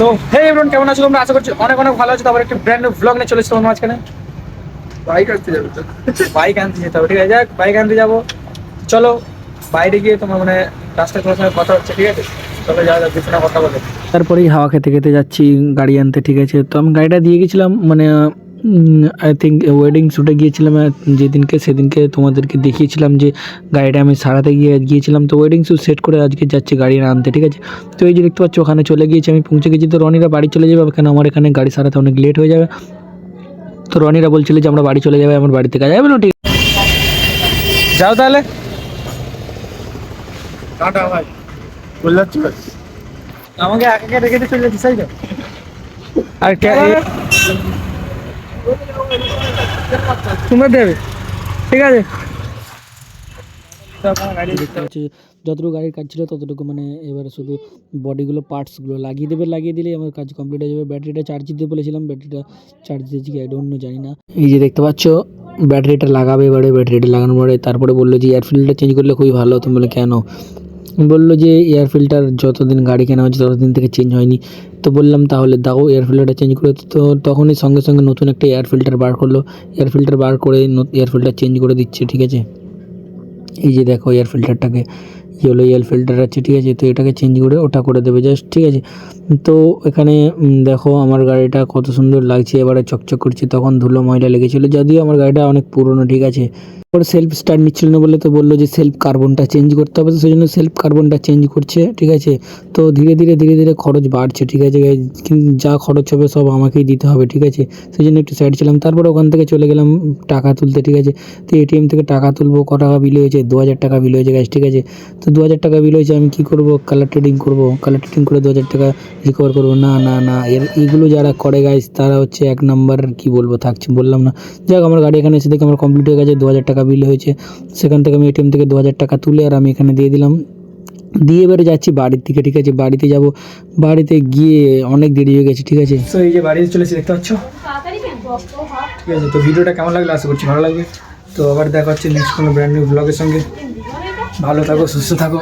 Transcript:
So hey everyone কেমন আছো তোমরা? আশা করছি অনেক অনেক ভালো আছো। তারপর একটা ব্র্যান্ড নিউ ব্লগ নিয়ে চলে এসেছি তোমার মাঝখানে। বাইক আনতে যাবে তো। বাইক আনতে যেতে হবে ঠিক আছে? যাক বাইক আনতে যাব। চলো বাইরে গিয়ে তোমার মানে রাস্তায় তোমার সঙ্গে কথা হচ্ছে ঠিক আছে? চলো যাওয়া যাক না কথা বলে। তারপরেই হাওয়া খেতে খেতে যাচ্ছি গাড়ি আনতে ঠিক আছে? তো আমি গাড়িটা দিয়ে গেছিলাম মানে আই থিঙ্ক ওয়েডিং শ্যুটে গিয়েছিলাম আহ, যেদিনকে সেদিনকে তোমাদেরকে দেখিয়েছিলাম যে গাড়িটা আমি সারাতে গিয়ে গিয়েছিলাম। তো ওয়েডিং শ্যুট সেট করে আজকে যাচ্ছি গাড়ি আনতে ঠিক আছে? তো এই যে দেখতে পাচ্ছ ওখানে চলে গিয়েছি আমি পৌঁছে গেছি। তো রনিরা বাড়ি চলে যাবে কেন আমার এখানে গাড়ি সারাতে অনেক লেট হয়ে যাবে। তো রনিরা বলছিল যে আমরা বাড়ি চলে যাবে আমার বাড়ি থেকে যাবে বলো ঠিক যাও তাহলে। টাটা ভাই। বলে যাচ্ছি আমাকে একা একা রেখে দিয়ে চলে যাচ্ছিস তাই তো? আর কে তোমরা দেবে। ঠিক আছে? যতটুকু গাড়ির কাজ ছিল ততটুকু মানে এবারে শুধু বডিগুলো পার্টসগুলো লাগিয়ে দেবে, লাগিয়ে দিলেই আমার কাজ কমপ্লিট হয়ে যাবে। ব্যাটারিটা চার্জ দিতে বলেছিলাম ব্যাটারিটা চার্জ দিয়েছি কি নো জানি না। এই যে দেখতে পাচ্ছ ব্যাটারিটা লাগাবে এবারে ব্যাটারিটা লাগানোর পরে, তারপরে বলল যে এয়ার চেঞ্জ করলে খুবই ভালো। হতো বলে কেন? বলল যে এয়ার ফিল্টার যতদিন গাড়ি কেনা হচ্ছে ততদিন থেকে চেঞ্জ হয়নি। তো বললাম, তাহলে দাও এয়ার ফিল্টারটা চেঞ্জ করে। তো তখনই সঙ্গে সঙ্গে নতুন একটা এয়ার ফিল্টার বার করল। এয়ার ফিল্টার বার করে এয়ার ফিল্টার চেঞ্জ করে দিচ্ছে, ঠিক আছে? এই যে দেখো এয়ার ফিল্টারটাকে ইয়েলো এয়ার ফিল্টার আছে, ঠিক আছে? তো এটাকে চেঞ্জ করে ওটা করে দেবে জাস্ট ঠিক আছে? তো এখানে দেখো আমার গাড়িটা কত সুন্দর লাগছে, এবারে চকচক করছে। তখন ধুলো ময়লা লেগেছিলো, যদিও আমার গাড়িটা অনেক পুরনো, ঠিক আছে? ওর সেলফ স্টার্ট নিচ্ছিল না বলে তো বলল যে সেলফ কার্বনটা চেঞ্জ করতে হবে, তো সেই জন্য সেলফ কার্বনটা চেঞ্জ করছে, ঠিক আছে? তো ধীরে ধীরে ধীরে ধীরে খরচ বাড়ছে, ঠিক আছে কিন্তু যা খরচ হবে সব আমাকেই দিতে হবে, ঠিক আছে? সেই জন্য একটু সাইড ছিলাম, তারপরে ওখান থেকে চলে গেলাম টাকা তুলতে, ঠিক আছে? তো এটিএম থেকে টাকা তুলবো, ক টাকা বিল হয়েছে? দু হাজার টাকা বিল হয়েছে গাছ ঠিক আছে? তো দু হাজার টাকা বিল হয়েছে, আমি কী করব? কালার ট্রেডিং করব? কালার ট্রেডিং করে দু হাজার টাকা রিকভার করব? না না না, এর এইগুলো যারা করে গাইজ তারা হচ্ছে এক নাম্বার কি বলব, থাকছে, বললাম না। যাক, আমার গাড়ি এখানে এসে দেখে, আমার কমপ্লিট হয়ে গেছে, দু হাজার টাকা বিল হয়েছে। সেখান থেকে আমি এটিএম থেকে দু হাজার টাকা তুলে আর আমি এখানে দিয়ে দিলাম। দিয়ে এবারে যাচ্ছি বাড়ির দিকে, ঠিক আছে? বাড়িতে যাব। বাড়িতে গিয়ে অনেক দেরি হয়ে গেছে, ঠিক আছে? তো এই যে বাড়িতে চলেছি দেখতে পাচ্ছ? ঠিক আছে, তো ভিডিওটা কেমন লাগল? আশা করছি ভালো লাগবে। তো আবার দেখা হচ্ছে নেক্সট কোনো ব্র্যান্ড নিউ ব্লগের সঙ্গে। ভালো থাকো, সুস্থ থাকো।